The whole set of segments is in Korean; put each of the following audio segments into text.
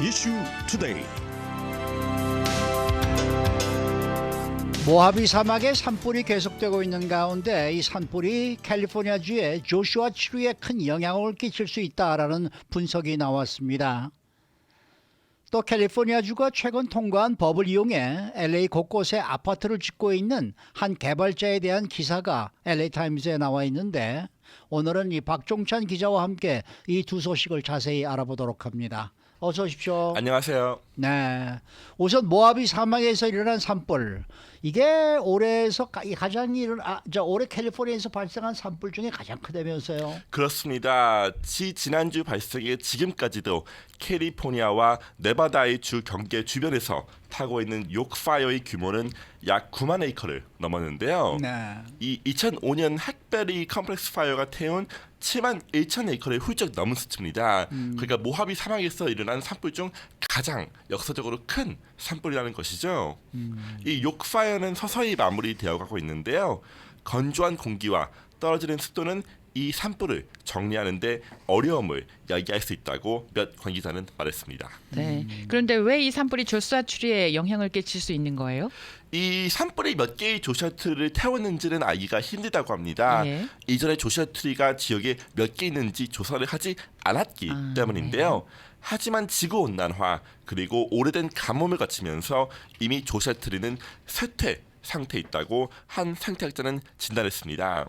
이슈 투데이 모하비 사막의 산불이 계속되고 있는 가운데 이 산불이 캘리포니아주의 조슈아 치루에 큰 영향을 끼칠 수 있다라는 분석이 나왔습니다. 또 캘리포니아주가 최근 통과한 법을 이용해 LA 곳곳에 아파트를 짓고 있는 한 개발자에 대한 기사가 LA 타임즈에 나와 있는데 오늘은 이 박종찬 기자와 함께 이 두 소식을 자세히 알아보도록 합니다. 어서 오십시오. 안녕하세요. 네. 우선 모하비 사막에서 일어난 산불. 이게 올해에서 가- 가장 일어 아, 저 올해 캘리포니아에서 발생한 산불 중에 가장 크다면서요. 그렇습니다. 지 지난주 발생에 지금까지도 캘리포니아와 네바다의 주 경계 주변에서 타고 있는 욕파이어의 규모는 약 9만 에이커를 넘었는데요. 네. 이 2005년 핵베리 컴플렉스 파이어가 태운 7만 1천 에이커를 훌쩍 넘은 수치입니다. 그러니까 모하비 사막에서 일어난 산불 중 가장 역사적으로 큰 산불이라는 것이죠. 이 욕파이어는 서서히 마무리되어 가고 있는데요. 건조한 공기와 떨어지는 습도는 이 산불을 정리하는데 어려움을 야기할 수 있다고 몇 관계자는 말했습니다. 네. 그런데 왜 이 산불이 조수아 추리에 영향을 끼칠 수 있는 거예요? 이 산불이 몇 개의 조샤트를 태웠는지는 알기가 힘들다고 합니다. 예. 이전에 조샤트리가 지역에 몇 개 있는지 조사를 하지 않았기 아, 때문인데요. 하지만 지구 온난화 그리고 오래된 가뭄을 거치면서 이미 조샤트리는 쇠퇴 상태에 있다고 한 생태학자는 진단했습니다.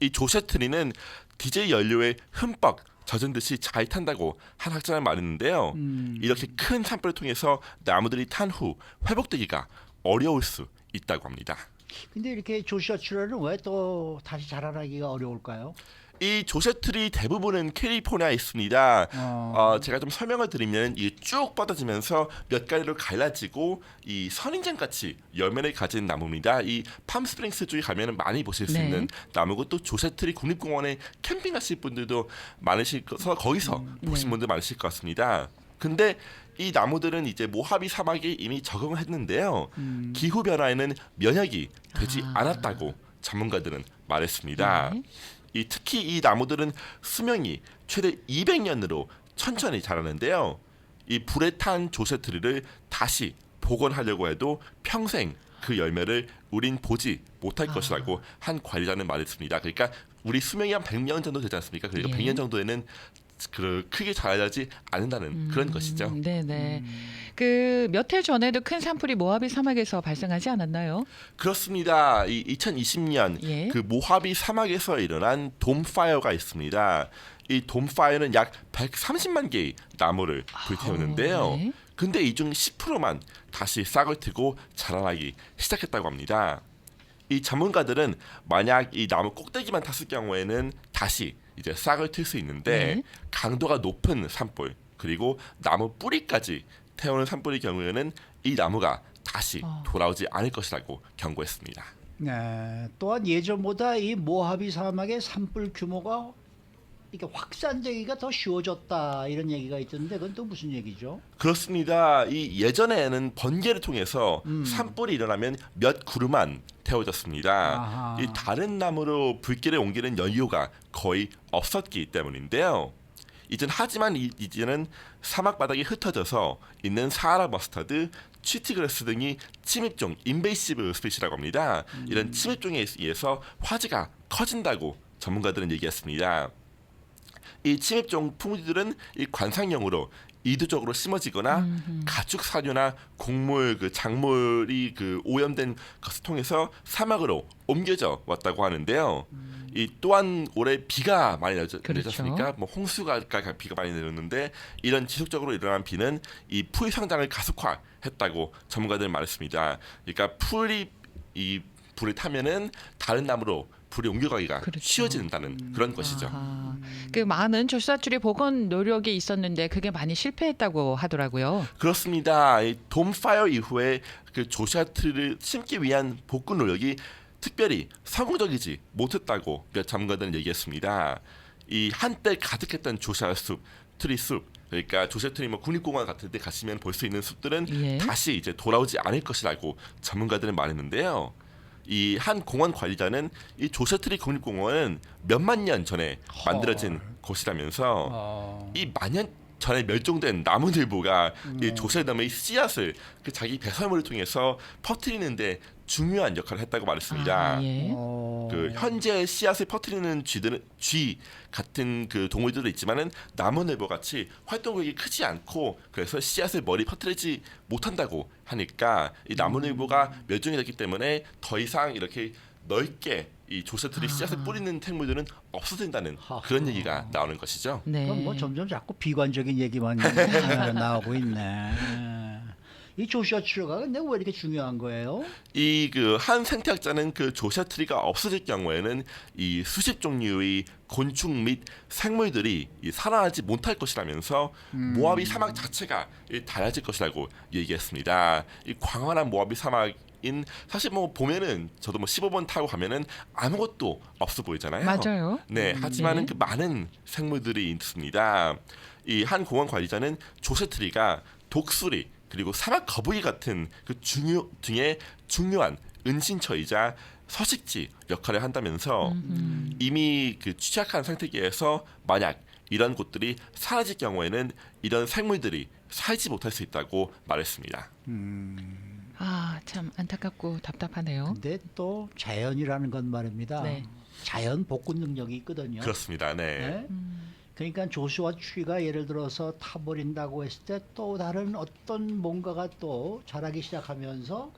이 조샤트리는 디젤 연료에 흠뻑 젖은 듯이 잘 탄다고 한 학자는 말했는데요. 이렇게 큰 산불을 통해서 나무들이 탄 후 회복되기가 어려울 수 있다고 합니다. 근데 이렇게 조슈아 추라는 왜또 다시 자라나기가 어려울까요? 이 조샤트리 대부분은 캘리포니아에 있습니다. 어. 어, 제가 좀 설명을 드리면 이게 쭉 뻗어지면서 몇 가지로 갈라지고 이 선인장 같이 열매를 가진 나무입니다. 이 팜스프링스 쪽에 가면은 많이 보실 수 네. 있는 나무고 또 조샤트리 국립공원에 캠핑 가실 분들도 많으셔서 거기서 보신 네. 분들 많으실 것 같습니다. 근데 이 나무들은 이제 모하비 사막에 이미 적응을 했는데요. 기후 변화에는 면역이 되지 아. 않았다고 전문가들은 말했습니다. 네. 이 특히 이 나무들은 수명이 최대 200년으로 천천히 자라는데요. 이 불에 탄 조세트리를 다시 복원하려고 해도 평생 그 열매를 우린 보지 못할 아. 것이라고 한 관리자는 말했습니다. 그러니까 우리 수명이 한 100년 정도 되지 않습니까? 그러니까 예. 100년 정도에는 그 크게 자라지 않는다는 그런 것이죠. 음, 네네. 그 몇 해 전에도 큰 산불이 모하비 사막에서 발생하지 않았나요? 그렇습니다. 이 2020년 예. 그 모하비 사막에서 일어난 돔파이어가 있습니다. 이 돔파이어는 약 130만 개의 나무를 불태우는데요. 어, 네. 근데 이 중 10%만 다시 싹을 트고 자라나기 시작했다고 합니다. 이 전문가들은 만약 이 나무 꼭대기만 탔을 경우에는 다시 이제 싹을 틀 수 있는데 네. 강도가 높은 산불 그리고 나무 뿌리까지 태우는 산불의 경우에는 이 나무가 다시 어. 돌아오지 않을 것이라고 경고했습니다. 네. 또한 예전보다 이 모하비 사막의 산불 규모가 이렇게 확산되기가 더 쉬워졌다 이런 얘기가 있던데 그건 또 무슨 얘기죠? 그렇습니다. 이 예전에는 번개를 통해서 음. 산불이 일어나면 몇 그루만 태워졌습니다. 아하. 이 다른 나무로 불길을 옮기는 연료가 거의 없었기 때문인데요. 이젠 하지만 이, 이제는 사막 바닥이 흩어져서 있는 사하라 머스타드, 치티그레스 등이 침입종 인베이시브 스피시라고 합니다. 음. 이런 침입종에 의해서 화재가 커진다고 전문가들은 얘기했습니다. 이 침입종 풍지들은 이 관상용으로 이두적으로 심어지거나 가축 사료나 곡물 그 작물이 그 오염된 것을 통해서 사막으로 옮겨져 왔다고 하는데요. 이 또한 올해 비가 많이 내렸- 그렇죠. 내렸으니까 뭐 홍수가 가- 비가 많이 내렸는데 이런 지속적으로 일어난 비는 이 풀 성장을 가속화했다고 전문가들은 말했습니다. 그러니까 풀이 이 불을 타면은 다른 나무로 불이 옮겨가기가 그렇죠. 쉬워진다는 그런 것이죠. 아, 그 많은 추리 복원 노력이 있었는데 그게 많이 실패했다고 하더라고요. 그렇습니다. 이 돔파이어 이후에 그 조샤트를 심기 위한 복구 노력이 특별히 성공적이지 못했다고 몇 전문가들은 얘기했습니다. 이 한때 가득했던 조샤 숲, 트리 숲, 그러니까 조샤 트리 뭐 국립공원 같은 데 가시면 볼 수 있는 숲들은 예. 다시 이제 돌아오지 않을 것이라고 전문가들은 말했는데요. 이 한 공원 관리자는 이 조샤트리 국립공원은 몇만 년 전에 만들어진 곳이라면서 어. 이 만년 전에 멸종된 나무늘보가 음. 이 조세덤의 씨앗을 그 자기 배설물을 통해서 퍼뜨리는데 중요한 역할을 했다고 말했습니다. 아, 예. 어. 그 현재 씨앗을 퍼뜨리는 쥐들은 쥐 같은 그 동물들도 있지만은 나무늘보 같이 활동력이 크지 않고 그래서 씨앗을 멀리 퍼뜨리지 못한다고 하니까 이 나무늘보가 멸종이 됐기 때문에 더 이상 이렇게 넓게 이 조세틀이 씨앗을 뿌리는 생물들은 없어진다는. 그런 얘기가 나오는 것이죠. 네. 그럼 뭐 점점 자꾸 비관적인 얘기만 아, 나오고 있네. 이 조슈아 트리가 근데 왜 이렇게 중요한 거예요? 이 그 한 생태학자는 그 조샤 트리가 없어질 경우에는 이 수십 종류의 곤충 및 생물들이 이 살아나지 못할 것이라면서 모하비 사막 자체가 이 달라질 것이라고 얘기했습니다. 이 광활한 모하비 사막 인 사실 뭐 보면은 저도 뭐 15번 타고 가면은 아무것도 없어 보이잖아요. 맞아요. 네, 하지만은 네. 그 많은 생물들이 있습니다. 이 한 공원 관리자는 조세트리가 독수리 그리고 사막 거북이 같은 그 중요 등의 중요한 은신처이자 서식지 역할을 한다면서 이미 그 취약한 생태계에서 만약 이런 곳들이 사라질 경우에는 이런 생물들이 살지 못할 수 있다고 말했습니다. 아, 참 안타깝고 답답하네요. 근데 또 자연이라는 건 말입니다. 네. 자연 복구 능력이 있거든요. 그렇습니다. 네. 네? 그러니까 조수와 추위가 예를 들어서 타버린다고 했을 때 또 다른 어떤 뭔가가 또 자라기 시작하면서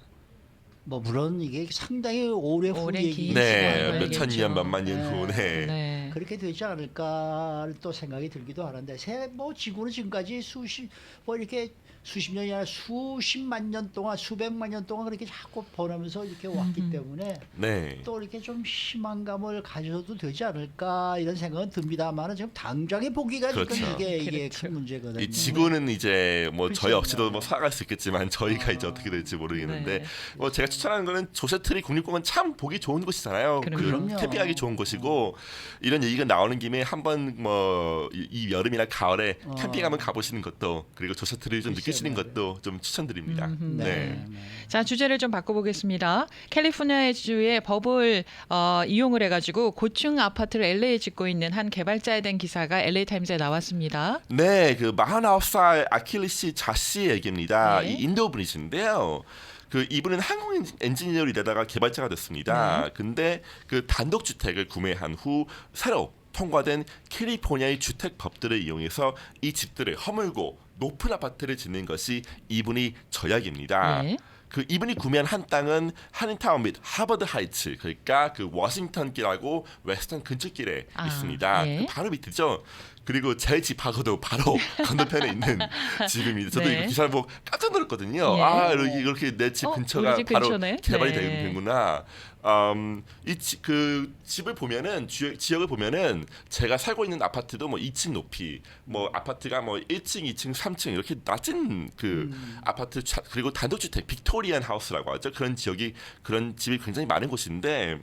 뭐 물론 이게 상당히 오래 후 오랜 긴 네, 시간을 몇천 년. 몇만 년 후, 네. 네. 그렇게 되지 않을까 또 생각이 들기도 하는데 새뭐 지구는 지금까지 수십 뭐 이렇게 수십 년이 아니라 수십만 년 동안 수백만 년 동안 그렇게 자꾸 번하면서 이렇게 왔기 때문에 네. 또 이렇게 좀 희망감을 가져도 되지 않을까 이런 생각은 듭니다만은 지금 당장에 보기가 그렇죠. 지금 이게 이게 그렇죠. 큰 문제거든요. 이 지구는 이제 뭐 저희 그렇죠. 없이도 뭐 살아갈 수 있겠지만 저희가 아. 이제 어떻게 될지 모르겠는데 네. 뭐 제가 추천하는 거는 조세트리 국립공원 참 보기 좋은 곳이잖아요. 그 그럼요. 캠핑하기 좋은 곳이고 이런 얘기가 나오는 김에 한번 뭐 이 여름이나 가을에 어. 캠핑 한번 가보시는 것도 그리고 조세트리를 좀 느끼시는. 것도 좀 추천드립니다. 음흠. 네. 네. 네. 자 주제를 좀 바꿔보겠습니다. 캘리포니아 주의 법을 어, 이용을 해가지고 고층 아파트를 LA에 짓고 있는 한 개발자에 대한 기사가 LA 타임즈에 나왔습니다. 네, 그 49살 아킬리시 자씨 얘기입니다. 네. 이 인도 분이신데요. 그 이분은 항공 엔지- 엔지니어로 일하다가 개발자가 됐습니다. 네. 근데 그 단독 주택을 구매한 후 새로 통과된 캘리포니아의 주택 법들을 이용해서 이 집들을 허물고 높은 아파트를 짓는 것이 이분이 저약입니다. 네. 그 이분이 구매한 한 땅은 한인타운 및 하버드 하이츠 그러니까 그 워싱턴 길하고 웨스턴 근처길에 아, 있습니다. 예. 그 바로 밑이죠. 그리고 제 집 하고도 바로 건너편에 있는 집입니다. 저도 네. 기사를 보고 깜짝 놀랐거든요. 예. 아 이렇게 이렇게 내집 어, 근처가 우리 집 바로. 개발이 네. 되는구나. 음, 이그 집을 보면은 지역, 지역 을 보면은 제가 살고 있는 아파트도 뭐 2층 높이, 뭐 아파트가 뭐 1층, 2층, 3층 이렇게 낮은 그 아파트 차- 그리고 단독주택 빅토리안 하우스라고 하죠. 그런 지역이 그런 집이 굉장히 많은 곳인데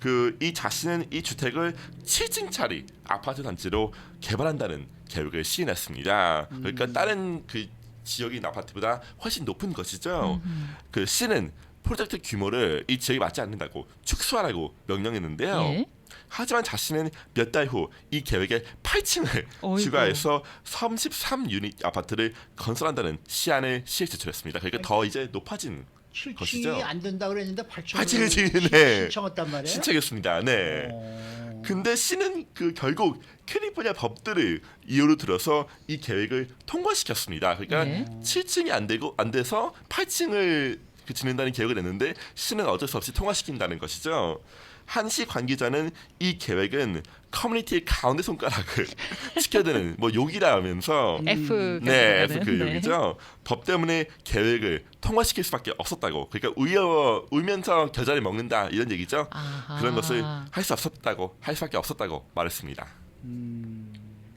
그 이 자신은 이 주택을 7층짜리 아파트 단지로 개발한다는 계획을 시행했습니다. 그러니까 다른 그 있는 아파트보다 훨씬 높은 것이죠. 그 시는 프로젝트 규모를 이 지역에 맞지 않는다고 축소하라고 명령했는데요. 예. 하지만 자신은 몇 달 후 이 계획에 8층을 어이구. 추가해서 33 유닛 아파트를 건설한다는 시안을 시에 제출했습니다. 그러니까 더 이제 높아진 7층이 것이죠. 안 된다 그랬는데 8층 8층을 지네. 신청했단 말이에요. 신청했습니다. 네. 어. 근데 시는 그 결국 캘리포니아 법들을 이유로 들어서 이 계획을 통과시켰습니다. 그러니까 네. 7층이 안 되고 안 돼서 8층을 그 짓는다는 계획을 냈는데 시는 어쩔 수 없이 통과시킨다는 것이죠. 한시 관계자는 이 계획은 커뮤니티의 가운데 손가락을 지켜드는 뭐 욕이라 하면서 F 네, F 그 거는. 욕이죠. 법 때문에 계획을 통과시킬 수밖에 없었다고. 그러니까 울려 울면서 겨자를 먹는다 이런 얘기죠. 아하. 그런 것을 할 수 없었다고 할 수밖에 없었다고 말했습니다.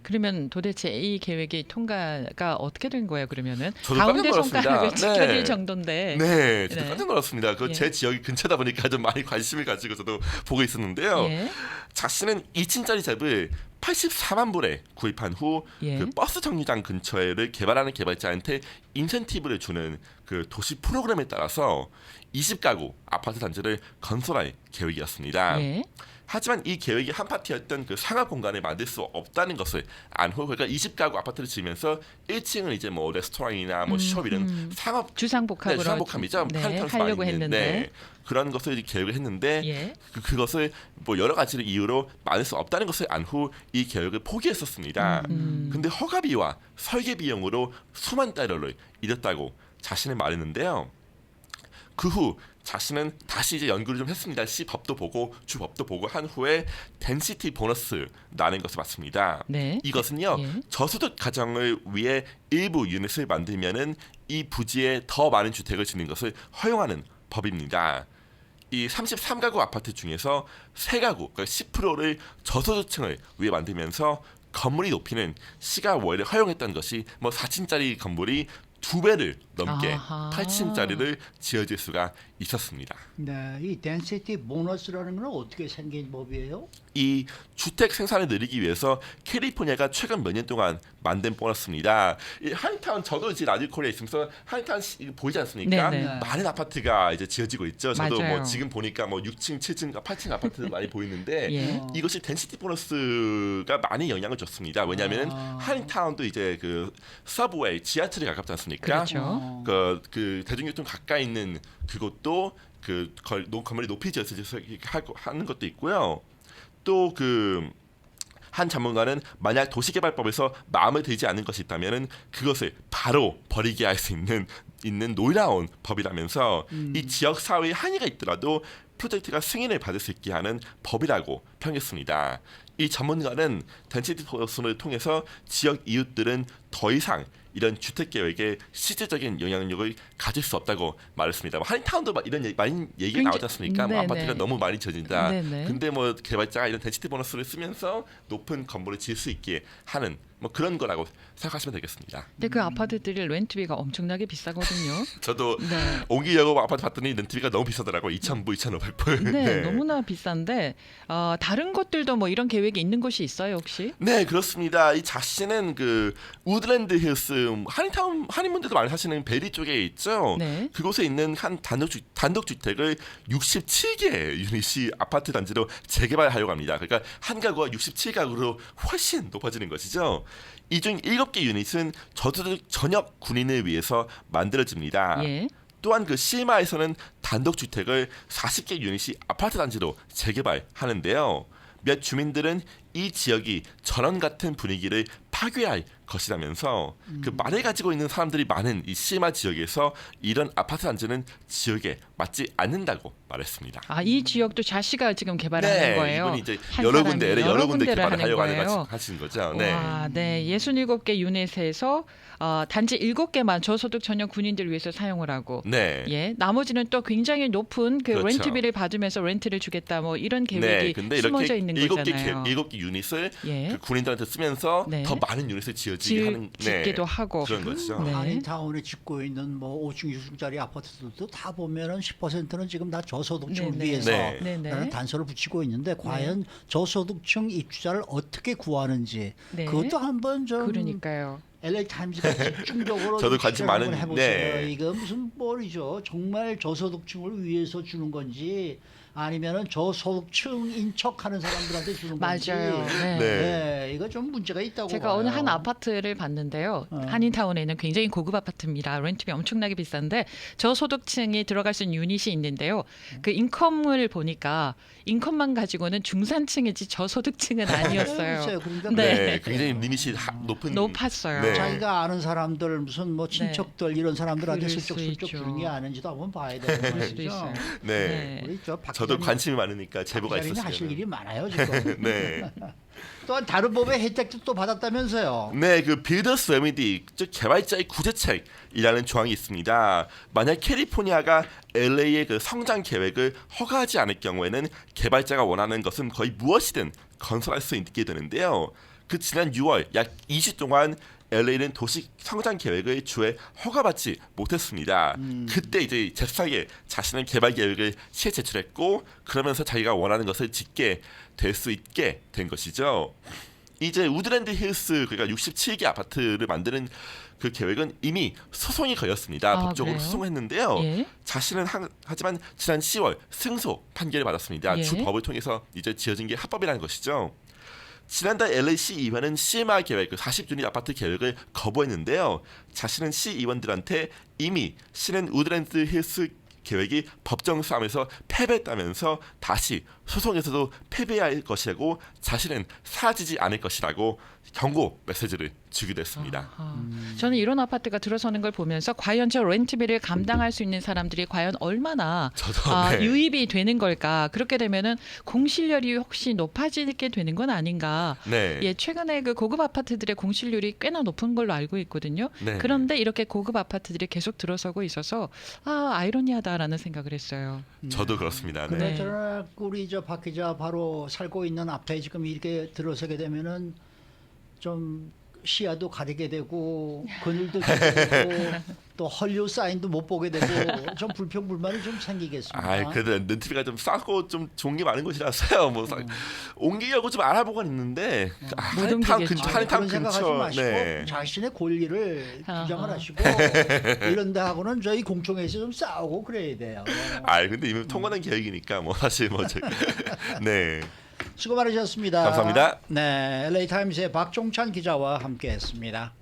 그러면 도대체 이 계획이 통과가 어떻게 된 거예요? 그러면은 저도 가운데 깜짝 놀랐습니다. 손가락을 네. 지켜줄 정도인데. 네, 진짜 네. 깜짝 놀랐습니다. 그 예. 제 지역이 근처다 보니까 좀 많이 관심을 가지고 저도 보고 있었는데요. 예. 자신은 2층짜리 집을 84만 불에 구입한 후 예. 그 버스 정류장 근처에를 개발하는 개발자한테 인센티브를 주는 그 도시 프로그램에 따라서 20가구 아파트 단지를 건설할 계획이었습니다. 예. 하지만 이 계획이 한 파트였던 그 상업 공간을 만들 수 없다는 것을 안후 그러니까 20가구 아파트를 지으면서 1층은 이제 뭐 레스토랑이나 뭐숍 이런 상업 주상복합으로 네, 주상복합이죠. 네, 하려고 있는데 했는데 그런 것을 계획을 했는데 예. 그, 그것을 뭐 여러 가지 이유로 만들 수 없다는 것을 안후이 계획을 포기했었습니다. 음. 근데 허가비와 설계 비용으로 수만 달러를 잃었다고 자신은 말했는데요. 그 후 자신은 다시 이제 연구를 좀 했습니다. 시 법도 보고 주 법도 보고 한 후에 덴시티 보너스라는 것을 봤습니다. 네. 이것은요 예. 저소득 가정을 위해 일부 유닛을 만들면은 이 부지에 더 많은 주택을 짓는 것을 허용하는 법입니다. 이 33가구 아파트 중에서 3가구, 그러니까 10%를 저소득층을 위해 만들면서 건물이 높이는 시가 월에 허용했던 것이 뭐 4층짜리 건물이 두 배를 넘게 아하. 8층짜리를 지어질 수가 있었습니다. 네, 이 덴시티 보너스라는 건 어떻게 생긴 법이에요? 이 주택 생산을 늘리기 위해서 캘리포니아가 최근 몇 년 동안 만든 보너스입니다. 이 한인타운 저도 이제 라디오 코리아에 있으면서 한인타운 시- 보이지 않습니까? 네네. 많은 아파트가 이제 지어지고 있죠. 저도 맞아요. 뭐 지금 보니까 뭐 6층, 7층, 8층 아파트도 많이 보이는데 예. 어. 이것이 덴시티 보너스가 많이 영향을 줬습니다. 왜냐하면 아. 한인타운도 이제 그 서브웨이 지하철이 가깝지 않습니까? 그렇죠. 어. 그, 그 대중교통 가까이 있는 그곳도 그 걸, 노- 건물이 높이 지어서 하는 것도 있고요. 또그 한 전문가는 만약 도시개발법에서 마음에 들지 않는 것이 있다면은 그것을 바로 버리게 할 수 있는 있는 놀라운 법이라면서 이 지역 사회에 한의가 있더라도 프로젝트가 승인을 받을 수 있게 하는 법이라고 평했습니다. 이 전문가는 덴시티 포스를 통해서 지역 이웃들은 더 이상 이런 주택 계획에 실질적인 영향력을 가질 수 없다고 말했습니다. 뭐 한인타운도 막 이런 얘기, 많이 굉장히- 나오지 않습니까? 뭐. 아파트가 너무 많이 지어진다. 네네. 근데 뭐 개발자가 이런 덴시티 보너스를 쓰면서 높은 건물을 지을 수 있게 하는 뭐 그런 거라고 생각하시면 되겠습니다. 근데 그 아파트들이 렌트비가 엄청나게 비싸거든요. 저도 네. 옮기려고 아파트 봤더니 렌트비가 너무 비싸더라고. 2,000불, 2,500불. 네, 너무나 비싼데 어, 다른 것들도 뭐 이런 계획이 있는 곳이 있어요 혹시? 네 그렇습니다. 이 자신은 그 우드 랜드 힐스 한인타운 한인분들도 많이 사시는 베리 쪽에 있죠. 네. 그곳에 있는 한 단독 주, 단독 주택을 67개 유닛이 아파트 단지로 재개발하려고 합니다. 그러니까 한 가구가 67가구로 훨씬 높아지는 것이죠. 이 중 7개 유닛은 저소득 전역 군인을 위해서 만들어집니다. 예. 또한 그 시마에서는 단독 주택을 40개 유닛이 아파트 단지로 재개발하는데요. 몇 주민들은 이 지역이 전원 같은 분위기를 파괴할 것이라면서 그 말을 가지고 있는 사람들이 많은 이 시마 지역에서 이런 아파트 단지는 지역에 맞지 않는다고 말했습니다. 아 이 지역도 자시가 지금 개발하는 네, 거예요. 이분이 이제 한 여러 사람이 군데 여러, 여러 군데 군데를 개발을 하는 거예요. 하시는 거죠. 네. 와, 네. 67개 유닛에서 어, 단지 7개만 저소득 전역 군인들 위해서 사용을 하고 네. 예, 나머지는 또 굉장히 높은 그 그렇죠. 렌트비를 받으면서 렌트를 주겠다 뭐 이런 계획이 네, 근데 숨어져 이렇게 있는 일곱 개 거잖아요. 개- 일곱 개 유닛을 예. 그 군인들한테 쓰면서 네. 더 많은 유닛을 지어지게 지, 하는 네, 짓기도 하고 그런 것이죠. 네. 한인타운에 짓고 있는 뭐 5층, 6층짜리 아파트들도 다 보면은 10%는 지금 다 저소득층을 네네. 위해서 네. 네네. 라는 단서를 붙이고 있는데 과연 저소득층 입주자를 어떻게 구하는지 네. 그것도 한번 좀 그러니까요. LA 타임즈가 집중적으로 저도 좀 관심 취재를 한번 많은- 해보세요. 네. 이거 무슨 뻘이죠? 정말 저소득층을 위해서 주는 건지 아니면은 저소득층인 척하는 사람들한테 주는 건지. 맞아요. 네. 네. 네, 이거 좀 문제가 있다고 제가 봐요. 어느 한 아파트를 봤는데요. 어. 한인타운에 있는 굉장히 고급 아파트입니다. 렌트비 엄청나게 비싼데 저소득층이 들어갈 수 있는 유닛이 있는데요. 그 인컴을 보니까 인컴만 가지고는 중산층이지 저소득층은 아니었어요. 그러니까 네. 네, 굉장히 리밋이 하- 높은 높았어요. 네. 자기가 아는 사람들 무슨 뭐 친척들 이런 사람들한테 그럴 슬쩍 수 슬쩍 있죠. 주는 게 아닌지도 한번 봐야 되는 그럴 거죠. 수도 있어요. 네. 우리 저 박 저도 관심이 많으니까 제보가 박 기자님이 하실 있었어요. 일이 많아요 지금. 네. 또한 다른 법의 혜택도 또 받았다면서요. 네, 그 빌더스 레미디, 즉 개발자의 구제책이라는 조항이 있습니다. 만약 캘리포니아가 LA의 그 성장 계획을 허가하지 않을 경우에는 개발자가 원하는 것은 거의 무엇이든 건설할 수 있게 되는데요. 그 지난 6월 약 2주 동안 LA는 도시 성장 계획을 주에 허가받지 못했습니다. 그때 이제 잽싸게 자신의 개발 계획을 시에 제출했고 그러면서 자기가 원하는 것을 짓게 될 수 있게 된 것이죠. 이제 우드랜드 힐스 그러니까 67개 아파트를 만드는 그 계획은 이미 소송이 걸렸습니다. 아, 법적으로 그래요? 소송했는데요. 예. 자신은 하, 하지만 지난 10월 승소 판결을 받았습니다. 예. 주 법을 통해서 이제 지어진 게 합법이라는 것이죠. 지난달 LA시 의회는 CMR 계획, 그 40유닛 아파트 계획을 거부했는데요. 자신은 시 의원들한테 이미 시는 우드랜드 힐스 계획이 법정 싸움에서 패배했다면서 다시 소송에서도 패배해야 할 것이라고 자신은 사라지지 않을 것이라고 경고 메시지를 주기도 했습니다. 아, 저는 이런 아파트가 들어서는 걸 보면서 과연 저 렌트비를 감당할 수 있는 사람들이 과연 얼마나 저도 아, 네. 유입이 되는 걸까? 그렇게 되면은 공실률이 혹시 높아지게 되는 건 아닌가? 네. 예, 최근에 그 고급 아파트들의 공실률이 꽤나 높은 걸로 알고 있거든요. 네. 그런데 이렇게 고급 아파트들이 계속 들어서고 있어서 아 아이러니하다라는 생각을 했어요. 저도 그렇습니다. 네. 네. 그나저나 우리 저박 기자 바로 살고 있는 앞에 지금 이렇게 들어서게 되면은 좀 시야도 가리게 되고 그늘도 되고 또 헐리우드 사인도 못 보게 되고 좀 불평 불만이 좀 생기겠습니다. 아, 그래도 렌트비가 좀 싸고 좀 좋은 게 많은 곳이라서요. 뭐 사- 옮기려고 좀 알아보고 있는데 아, 못 한인타운 옮기겠죠. 근처, 아니, 네. 자신의 권리를. 주장을 하시고 이런 데하고는 저희 공청회에서 좀 싸우고 그래야 돼요. 아, 근데 이미 통과된 계획이니까 뭐 사실 뭐 저, 네. 수고 많으셨습니다. 감사합니다. 네, LA 타임스의 박종찬 기자와 함께했습니다.